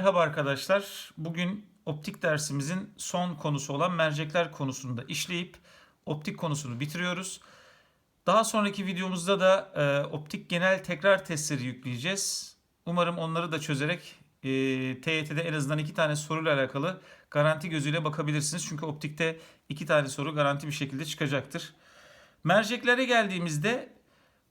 Merhaba arkadaşlar. Bugün optik dersimizin son konusu olan mercekler konusunu da işleyip optik konusunu bitiriyoruz. Daha sonraki videomuzda da e, optik genel tekrar testleri yükleyeceğiz. Umarım onları da çözerek e, TYT'de en azından iki tane soruyla alakalı garanti gözüyle bakabilirsiniz. Çünkü optikte iki tane soru garanti bir şekilde çıkacaktır. Merceklere geldiğimizde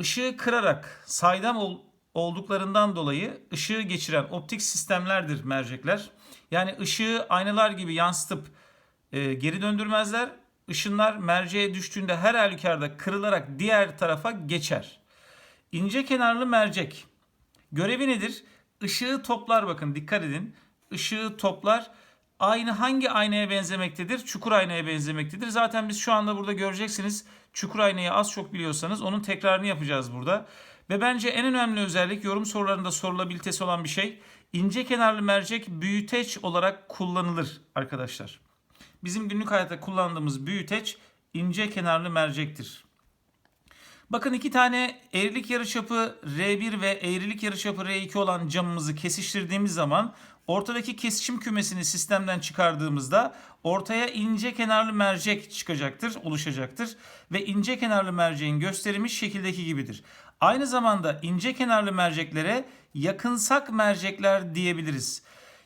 ışığı kırarak saydam ol- olduklarından dolayı ışığı geçiren optik sistemlerdir mercekler. Yani ışığı aynalar gibi yansıtıp e, geri döndürmezler. Işınlar merceğe düştüğünde her halükarda kırılarak diğer tarafa geçer. İnce kenarlı mercek görevi nedir? Işığı toplar bakın dikkat edin. Işığı toplar. Aynı hangi aynaya benzemektedir? Çukur aynaya benzemektedir. Zaten biz şu anda burada göreceksiniz. Çukur aynayı az çok biliyorsanız onun tekrarını yapacağız burada. Ve bence en önemli özellik yorum sorularında sorulabilitesi olan bir şey. İnce kenarlı mercek büyüteç olarak kullanılır arkadaşlar. Bizim günlük hayatta kullandığımız büyüteç ince kenarlı mercektir. Bakın iki tane eğrilik yarıçapı R1 ve eğrilik yarıçapı R2 olan camımızı kesiştirdiğimiz zaman ortadaki kesişim kümesini sistemden çıkardığımızda ortaya ince kenarlı mercek çıkacaktır, oluşacaktır ve ince kenarlı merceğin gösterimi şekildeki gibidir. Aynı zamanda ince kenarlı merceklere yakınsak mercekler diyebiliriz.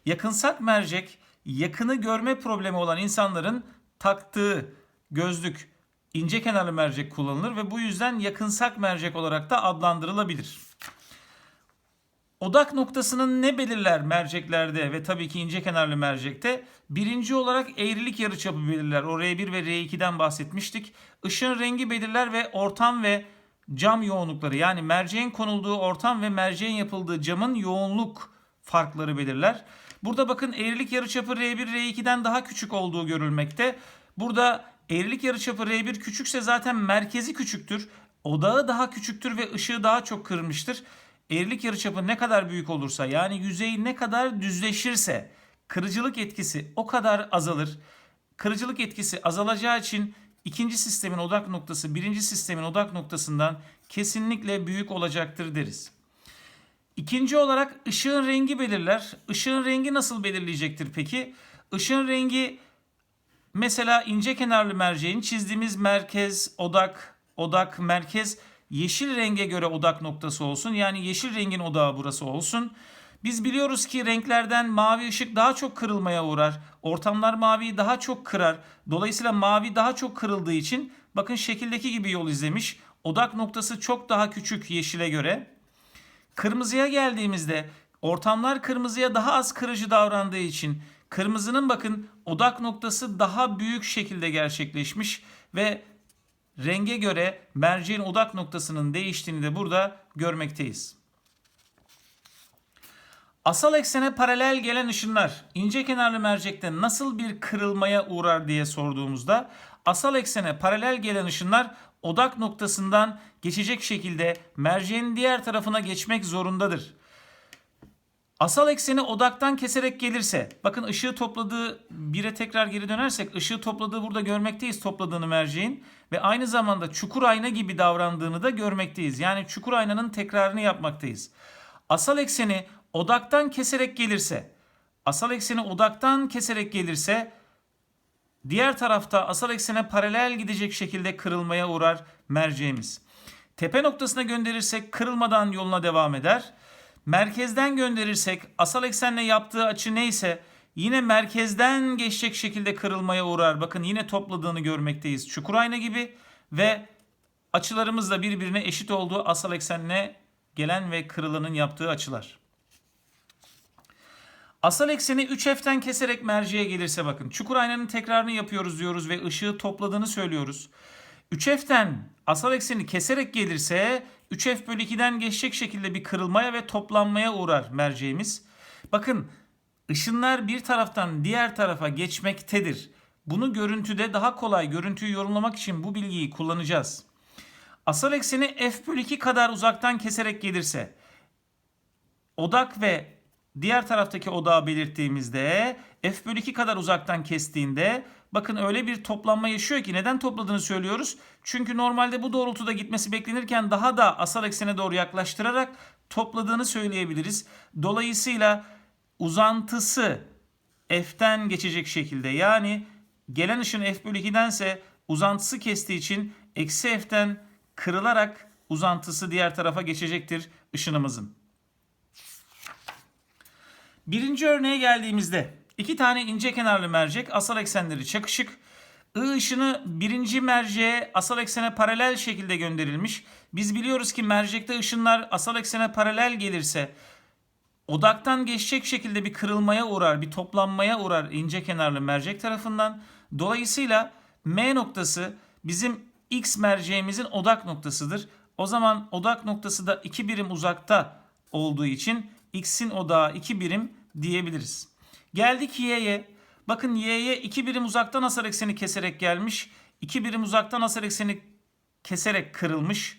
Yakınsak mercek yakını görme problemi olan insanların taktığı gözlük ince kenarlı mercek kullanılır ve bu yüzden yakınsak mercek olarak da adlandırılabilir. Odak noktasının ne belirler merceklerde ve tabii ki ince kenarlı mercekte? Birinci olarak eğrilik yarıçapı belirler. O R1 ve R2'den bahsetmiştik. Işığın rengi belirler ve ortam ve cam yoğunlukları yani merceğin konulduğu ortam ve merceğin yapıldığı camın yoğunluk farkları belirler. Burada bakın eğrilik yarıçapı R1 R2'den daha küçük olduğu görülmekte. Burada eğrilik yarıçapı R1 küçükse zaten merkezi küçüktür. Odağı daha küçüktür ve ışığı daha çok kırmıştır. Eğrilik yarıçapı ne kadar büyük olursa yani yüzey ne kadar düzleşirse kırıcılık etkisi o kadar azalır. Kırıcılık etkisi azalacağı için ikinci sistemin odak noktası birinci sistemin odak noktasından kesinlikle büyük olacaktır deriz. İkinci olarak ışığın rengi belirler. Işığın rengi nasıl belirleyecektir peki? Işığın rengi mesela ince kenarlı merceğin çizdiğimiz merkez, odak, odak, merkez yeşil renge göre odak noktası olsun. Yani yeşil rengin odağı burası olsun. Biz biliyoruz ki renklerden mavi ışık daha çok kırılmaya uğrar. Ortamlar maviyi daha çok kırar. Dolayısıyla mavi daha çok kırıldığı için bakın şekildeki gibi yol izlemiş. Odak noktası çok daha küçük yeşile göre. Kırmızıya geldiğimizde ortamlar kırmızıya daha az kırıcı davrandığı için kırmızının bakın odak noktası daha büyük şekilde gerçekleşmiş ve renge göre merceğin odak noktasının değiştiğini de burada görmekteyiz. Asal eksene paralel gelen ışınlar ince kenarlı mercekte nasıl bir kırılmaya uğrar diye sorduğumuzda asal eksene paralel gelen ışınlar odak noktasından geçecek şekilde merceğin diğer tarafına geçmek zorundadır. Asal ekseni odaktan keserek gelirse bakın ışığı topladığı bire tekrar geri dönersek ışığı topladığı burada görmekteyiz topladığını merceğin ve aynı zamanda çukur ayna gibi davrandığını da görmekteyiz. Yani çukur aynanın tekrarını yapmaktayız. Asal ekseni odaktan keserek gelirse asal ekseni odaktan keserek gelirse diğer tarafta asal eksene paralel gidecek şekilde kırılmaya uğrar merceğimiz. Tepe noktasına gönderirsek kırılmadan yoluna devam eder. Merkezden gönderirsek asal eksenle yaptığı açı neyse yine merkezden geçecek şekilde kırılmaya uğrar. Bakın yine topladığını görmekteyiz. Çukur ayna gibi ve açılarımız da birbirine eşit olduğu asal eksenle gelen ve kırılanın yaptığı açılar. Asal ekseni 3F'ten keserek merceğe gelirse bakın. Çukur aynanın tekrarını yapıyoruz diyoruz ve ışığı topladığını söylüyoruz. 3F'ten asal ekseni keserek gelirse 3F bölü 2'den geçecek şekilde bir kırılmaya ve toplanmaya uğrar merceğimiz. Bakın ışınlar bir taraftan diğer tarafa geçmektedir. Bunu görüntüde daha kolay görüntüyü yorumlamak için bu bilgiyi kullanacağız. Asal ekseni F bölü 2 kadar uzaktan keserek gelirse odak ve diğer taraftaki odağı belirttiğimizde f bölü 2 kadar uzaktan kestiğinde bakın öyle bir toplanma yaşıyor ki neden topladığını söylüyoruz. Çünkü normalde bu doğrultuda gitmesi beklenirken daha da asal eksene doğru yaklaştırarak topladığını söyleyebiliriz. Dolayısıyla uzantısı f'ten geçecek şekilde yani gelen ışın f bölü 2'dense uzantısı kestiği için eksi f'ten kırılarak uzantısı diğer tarafa geçecektir ışınımızın. Birinci örneğe geldiğimizde iki tane ince kenarlı mercek asal eksenleri çakışık. I ışını birinci merceğe asal eksene paralel şekilde gönderilmiş. Biz biliyoruz ki mercekte ışınlar asal eksene paralel gelirse odaktan geçecek şekilde bir kırılmaya uğrar, bir toplanmaya uğrar ince kenarlı mercek tarafından. Dolayısıyla M noktası bizim X merceğimizin odak noktasıdır. O zaman odak noktası da 2 birim uzakta olduğu için X'in odağı 2 birim diyebiliriz. Geldik Y'ye. Bakın Y'ye 2 birim uzaktan asar ekseni keserek gelmiş. 2 birim uzaktan asar ekseni keserek kırılmış.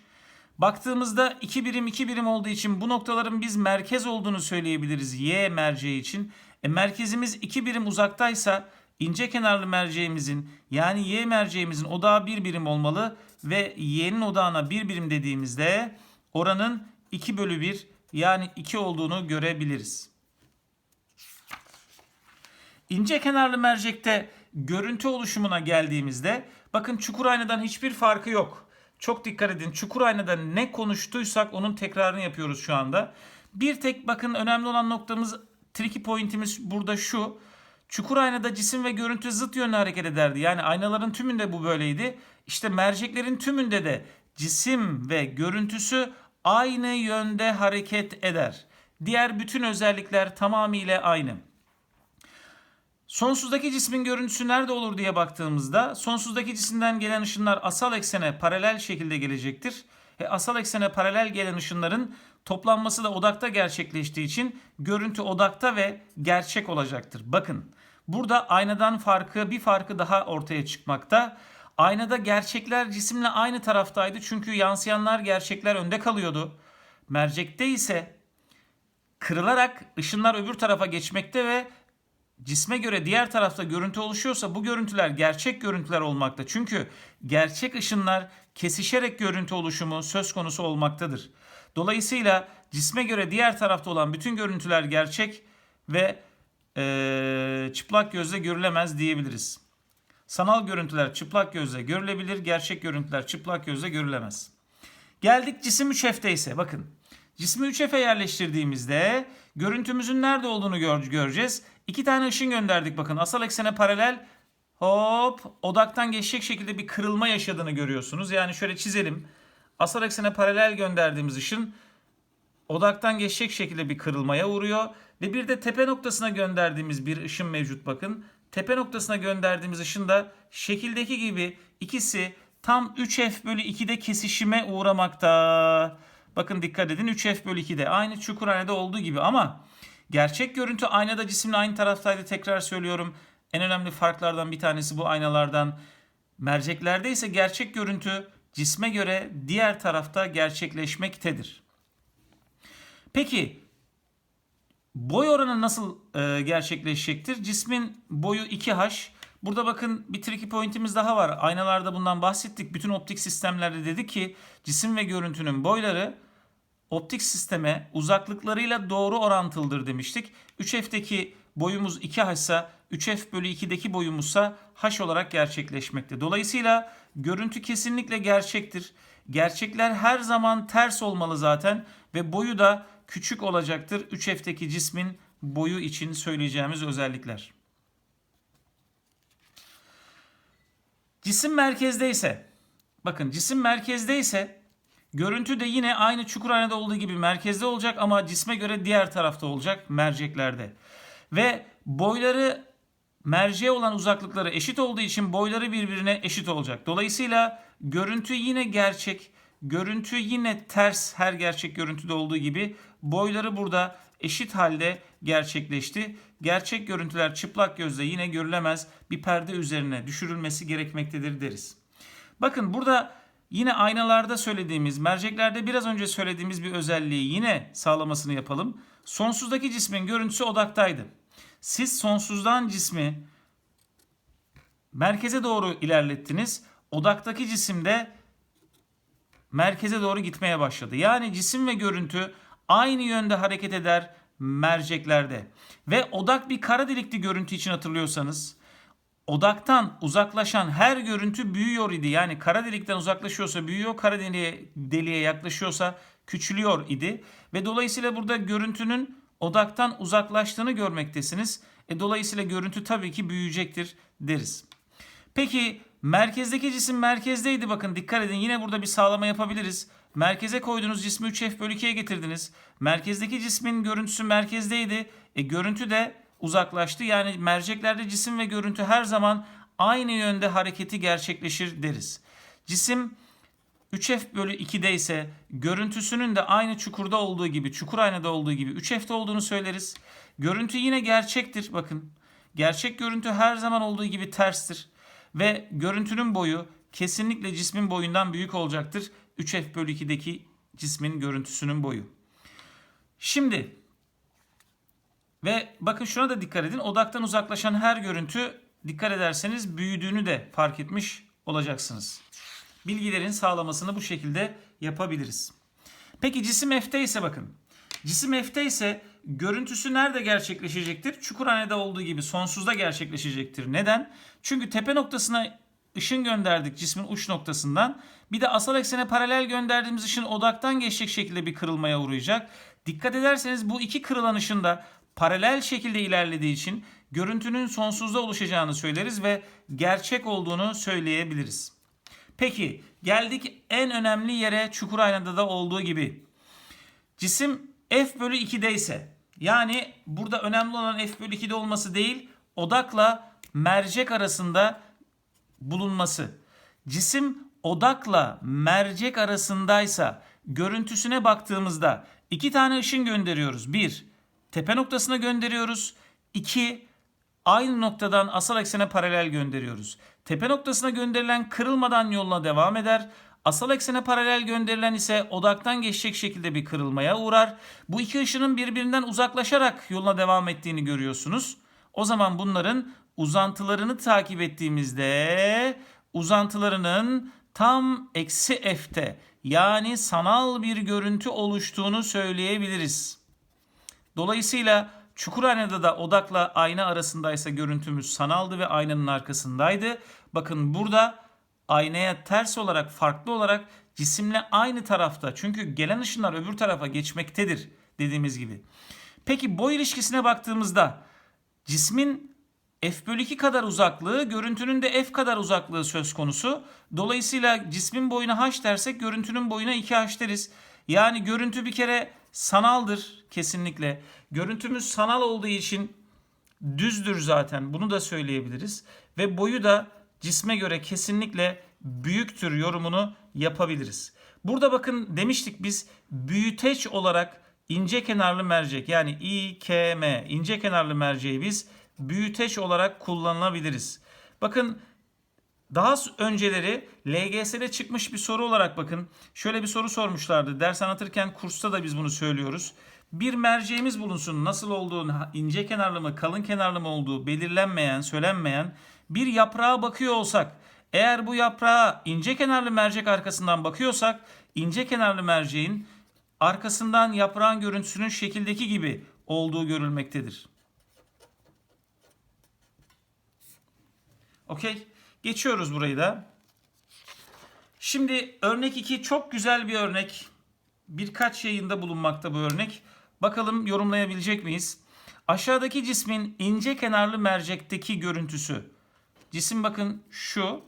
Baktığımızda 2 birim 2 birim olduğu için bu noktaların biz merkez olduğunu söyleyebiliriz Y merceği için. E, merkezimiz 2 birim uzaktaysa ince kenarlı merceğimizin yani Y merceğimizin odağı 1 birim olmalı ve Y'nin odağına 1 birim dediğimizde oranın 2 bölü 1 yani 2 olduğunu görebiliriz. İnce kenarlı mercekte görüntü oluşumuna geldiğimizde bakın çukur aynadan hiçbir farkı yok. Çok dikkat edin. Çukur aynada ne konuştuysak onun tekrarını yapıyoruz şu anda. Bir tek bakın önemli olan noktamız tricky pointimiz burada şu. Çukur aynada cisim ve görüntü zıt yönlü hareket ederdi. Yani aynaların tümünde bu böyleydi. İşte merceklerin tümünde de cisim ve görüntüsü aynı yönde hareket eder. Diğer bütün özellikler tamamıyla aynı. Sonsuzdaki cismin görüntüsü nerede olur diye baktığımızda sonsuzdaki cisimden gelen ışınlar asal eksene paralel şekilde gelecektir. E, asal eksene paralel gelen ışınların toplanması da odakta gerçekleştiği için görüntü odakta ve gerçek olacaktır. Bakın burada aynadan farkı bir farkı daha ortaya çıkmakta. Aynada gerçekler cisimle aynı taraftaydı çünkü yansıyanlar gerçekler önde kalıyordu. Mercekte ise kırılarak ışınlar öbür tarafa geçmekte ve cisme göre diğer tarafta görüntü oluşuyorsa bu görüntüler gerçek görüntüler olmakta. Çünkü gerçek ışınlar kesişerek görüntü oluşumu söz konusu olmaktadır. Dolayısıyla cisme göre diğer tarafta olan bütün görüntüler gerçek ve e, çıplak gözle görülemez diyebiliriz. Sanal görüntüler çıplak gözle görülebilir, gerçek görüntüler çıplak gözle görülemez. Geldik cisim 3F'te ise bakın. Cismi 3F'e yerleştirdiğimizde görüntümüzün nerede olduğunu gör göreceğiz. İki tane ışın gönderdik bakın. Asal eksene paralel hop odaktan geçecek şekilde bir kırılma yaşadığını görüyorsunuz. Yani şöyle çizelim. Asal eksene paralel gönderdiğimiz ışın odaktan geçecek şekilde bir kırılmaya uğruyor. Ve bir de tepe noktasına gönderdiğimiz bir ışın mevcut bakın. Tepe noktasına gönderdiğimiz ışın da şekildeki gibi ikisi tam 3F bölü 2'de kesişime uğramakta. Bakın dikkat edin 3F bölü 2'de aynı çukurhanede olduğu gibi ama gerçek görüntü aynada cisimle aynı taraftaydı tekrar söylüyorum. En önemli farklardan bir tanesi bu aynalardan. Merceklerde ise gerçek görüntü cisme göre diğer tarafta gerçekleşmektedir. Peki boy oranı nasıl e, gerçekleşecektir? Cismin boyu 2h. Burada bakın bir tricky pointimiz daha var. Aynalarda bundan bahsettik. Bütün optik sistemlerde dedi ki cisim ve görüntünün boyları optik sisteme uzaklıklarıyla doğru orantılıdır demiştik. 3F'deki boyumuz 2H ise 3F bölü 2'deki boyumuzsa H olarak gerçekleşmekte. Dolayısıyla görüntü kesinlikle gerçektir. Gerçekler her zaman ters olmalı zaten ve boyu da küçük olacaktır. 3F'deki cismin boyu için söyleyeceğimiz özellikler. Cisim merkezdeyse bakın cisim merkezdeyse görüntü de yine aynı çukurhanede olduğu gibi merkezde olacak ama cisme göre diğer tarafta olacak merceklerde. Ve boyları merceğe olan uzaklıkları eşit olduğu için boyları birbirine eşit olacak. Dolayısıyla görüntü yine gerçek, görüntü yine ters her gerçek görüntüde olduğu gibi boyları burada eşit halde gerçekleşti. Gerçek görüntüler çıplak gözle yine görülemez bir perde üzerine düşürülmesi gerekmektedir deriz. Bakın burada yine aynalarda söylediğimiz, merceklerde biraz önce söylediğimiz bir özelliği yine sağlamasını yapalım. Sonsuzdaki cismin görüntüsü odaktaydı. Siz sonsuzdan cismi merkeze doğru ilerlettiniz. Odaktaki cisim de merkeze doğru gitmeye başladı. Yani cisim ve görüntü aynı yönde hareket eder merceklerde. Ve odak bir kara delikli görüntü için hatırlıyorsanız odaktan uzaklaşan her görüntü büyüyor idi. Yani kara delikten uzaklaşıyorsa büyüyor, kara deliğe, deliğe yaklaşıyorsa küçülüyor idi. Ve dolayısıyla burada görüntünün odaktan uzaklaştığını görmektesiniz. E, dolayısıyla görüntü tabii ki büyüyecektir deriz. Peki merkezdeki cisim merkezdeydi bakın dikkat edin yine burada bir sağlama yapabiliriz. Merkeze koyduğunuz cismi 3F bölü 2'ye getirdiniz. Merkezdeki cismin görüntüsü merkezdeydi. E, görüntü de uzaklaştı. Yani merceklerde cisim ve görüntü her zaman aynı yönde hareketi gerçekleşir deriz. Cisim 3F bölü 2'de ise görüntüsünün de aynı çukurda olduğu gibi, çukur aynada olduğu gibi 3F'de olduğunu söyleriz. Görüntü yine gerçektir bakın. Gerçek görüntü her zaman olduğu gibi terstir. Ve görüntünün boyu kesinlikle cismin boyundan büyük olacaktır. 3F bölü 2'deki cismin görüntüsünün boyu. Şimdi ve bakın şuna da dikkat edin. Odaktan uzaklaşan her görüntü dikkat ederseniz büyüdüğünü de fark etmiş olacaksınız. Bilgilerin sağlamasını bu şekilde yapabiliriz. Peki cisim F'te ise bakın. Cisim F'te ise görüntüsü nerede gerçekleşecektir? Çukurhanede olduğu gibi sonsuzda gerçekleşecektir. Neden? Çünkü tepe noktasına ışın gönderdik cismin uç noktasından. Bir de asal eksene paralel gönderdiğimiz ışın odaktan geçecek şekilde bir kırılmaya uğrayacak. Dikkat ederseniz bu iki kırılan ışın da paralel şekilde ilerlediği için görüntünün sonsuzda oluşacağını söyleriz ve gerçek olduğunu söyleyebiliriz. Peki geldik en önemli yere çukur aynada da olduğu gibi. Cisim f bölü 2'de ise yani burada önemli olan f bölü 2'de olması değil odakla mercek arasında bulunması. Cisim odakla mercek arasındaysa görüntüsüne baktığımızda iki tane ışın gönderiyoruz. Bir, tepe noktasına gönderiyoruz. İki, aynı noktadan asal eksene paralel gönderiyoruz. Tepe noktasına gönderilen kırılmadan yoluna devam eder. Asal eksene paralel gönderilen ise odaktan geçecek şekilde bir kırılmaya uğrar. Bu iki ışının birbirinden uzaklaşarak yoluna devam ettiğini görüyorsunuz. O zaman bunların uzantılarını takip ettiğimizde uzantılarının tam eksi f'te yani sanal bir görüntü oluştuğunu söyleyebiliriz. Dolayısıyla Çukurhanede da odakla ayna arasındaysa görüntümüz sanaldı ve aynanın arkasındaydı. Bakın burada aynaya ters olarak farklı olarak cisimle aynı tarafta çünkü gelen ışınlar öbür tarafa geçmektedir dediğimiz gibi. Peki boy ilişkisine baktığımızda cismin f bölü 2 kadar uzaklığı görüntünün de f kadar uzaklığı söz konusu. Dolayısıyla cismin boyuna h dersek görüntünün boyuna 2h deriz. Yani görüntü bir kere sanaldır kesinlikle. Görüntümüz sanal olduğu için düzdür zaten. Bunu da söyleyebiliriz. Ve boyu da cisme göre kesinlikle büyüktür yorumunu yapabiliriz. Burada bakın demiştik biz büyüteç olarak ince kenarlı mercek yani İKM ince kenarlı merceği biz büyüteç olarak kullanılabiliriz. Bakın daha önceleri LGS'de çıkmış bir soru olarak bakın. Şöyle bir soru sormuşlardı. Ders anlatırken kursta da biz bunu söylüyoruz. Bir merceğimiz bulunsun. Nasıl olduğu, ince kenarlı mı, kalın kenarlı mı olduğu belirlenmeyen, söylenmeyen bir yaprağa bakıyor olsak, eğer bu yaprağa ince kenarlı mercek arkasından bakıyorsak, ince kenarlı merceğin arkasından yaprağın görüntüsünün şekildeki gibi olduğu görülmektedir. Okey. Geçiyoruz burayı da. Şimdi örnek 2 çok güzel bir örnek. Birkaç yayında bulunmakta bu örnek. Bakalım yorumlayabilecek miyiz? Aşağıdaki cismin ince kenarlı mercekteki görüntüsü. Cisim bakın şu.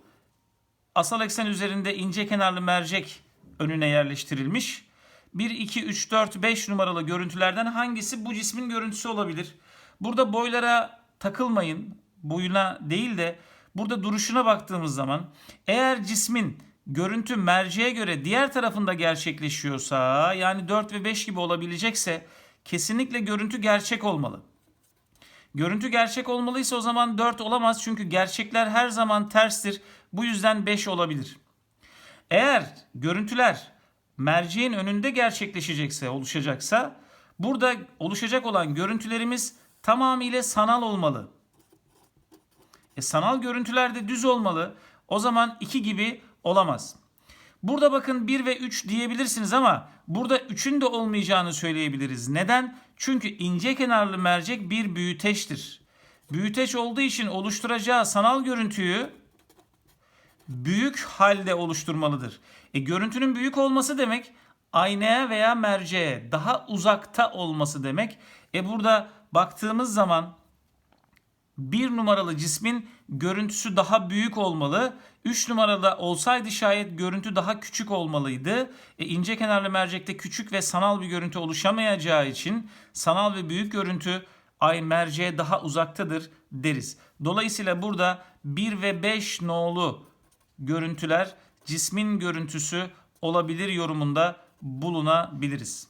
Asal eksen üzerinde ince kenarlı mercek önüne yerleştirilmiş. 1, 2, 3, 4, 5 numaralı görüntülerden hangisi bu cismin görüntüsü olabilir? Burada boylara takılmayın. Boyuna değil de burada duruşuna baktığımız zaman eğer cismin görüntü merceğe göre diğer tarafında gerçekleşiyorsa yani 4 ve 5 gibi olabilecekse kesinlikle görüntü gerçek olmalı. Görüntü gerçek olmalıysa o zaman 4 olamaz çünkü gerçekler her zaman terstir. Bu yüzden 5 olabilir. Eğer görüntüler merceğin önünde gerçekleşecekse, oluşacaksa burada oluşacak olan görüntülerimiz tamamıyla sanal olmalı. E, sanal görüntülerde düz olmalı. O zaman 2 gibi olamaz. Burada bakın 1 ve 3 diyebilirsiniz ama burada 3'ün de olmayacağını söyleyebiliriz. Neden? Çünkü ince kenarlı mercek bir büyüteçtir. Büyüteç olduğu için oluşturacağı sanal görüntüyü büyük halde oluşturmalıdır. E, görüntünün büyük olması demek aynaya veya merceğe daha uzakta olması demek. E burada baktığımız zaman bir numaralı cismin görüntüsü daha büyük olmalı. 3 numarada olsaydı şayet görüntü daha küçük olmalıydı. E, ince kenarlı mercekte küçük ve sanal bir görüntü oluşamayacağı için sanal ve büyük görüntü ay merceğe daha uzaktadır deriz. Dolayısıyla burada 1 ve 5 nolu görüntüler cismin görüntüsü olabilir yorumunda bulunabiliriz.